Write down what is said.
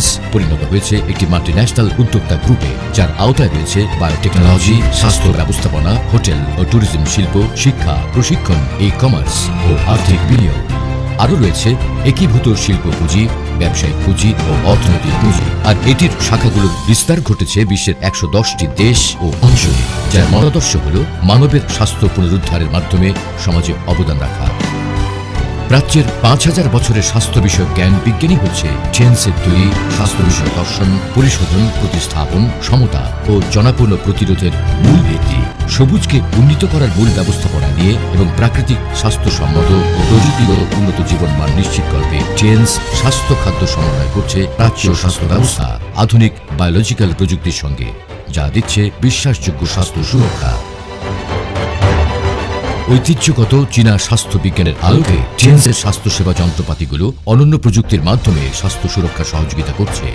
Change পরিণত হয়েছে একটি মাল্টিন্যাশনাল উদ্যোক্তা গ্রুপে যার আওতায় রয়েছে বায়োটেকনোলজি স্বাস্থ্য ব্যবস্থাপনা হোটেল ও ট্যুরিজম শিল্প, শিক্ষা, প্রশিক্ষণ ই কমার্স ও আর্থিক বিনিয়োগ। আরও রয়েছে একীভূত শিল্প পুঁজি, ব্যবসায়িক পুঁজি ও অর্থনৈতিক পুঁজি। আর এটির শাখাগুলোর বিস্তার ঘটেছে বিশ্বের একশো দশটি দেশ ও অঞ্চলে যার মতাদর্শ হল মানবের স্বাস্থ্য পুনরুদ্ধারের মাধ্যমে সমাজে অবদান রাখা। প্রাচ্যের পাঁচ হাজার বছরের স্বাস্থ্য বিষয়ক জ্ঞান বিজ্ঞানী হচ্ছে চেন্সের তৈরি স্বাস্থ্য বিষয়ক দর্শন, পরিশোধন, প্রতিস্থাপন, সমতা ও জনাপূর্ণ প্রতিরোধের মূল ভিত্তি। সবুজকে উন্নীত করার মূল ব্যবস্থাপনা নিয়ে এবং প্রাকৃতিক স্বাস্থ্যসম্মত ও প্রযুক্তিগত উন্নত জীবনমান নিশ্চিত করবে চেন্স স্বাস্থ্য খাদ্য সমন্বয় করছে প্রাচ্য স্বাস্থ্য ব্যবস্থা, আধুনিক বায়োলজিক্যাল প্রযুক্তির সঙ্গে, যা দিচ্ছে বিশ্বাসযোগ্য স্বাস্থ্য সুরক্ষা। ঐতিহ্যগত চীনা স্বাস্থ্য বিজ্ঞানের আলোকে চেন্সের স্বাস্থ্যসেবা যন্ত্রপাতিগুলো অনন্য প্রযুক্তির মাধ্যমে স্বাস্থ্য সুরক্ষা সহযোগিতা করছে।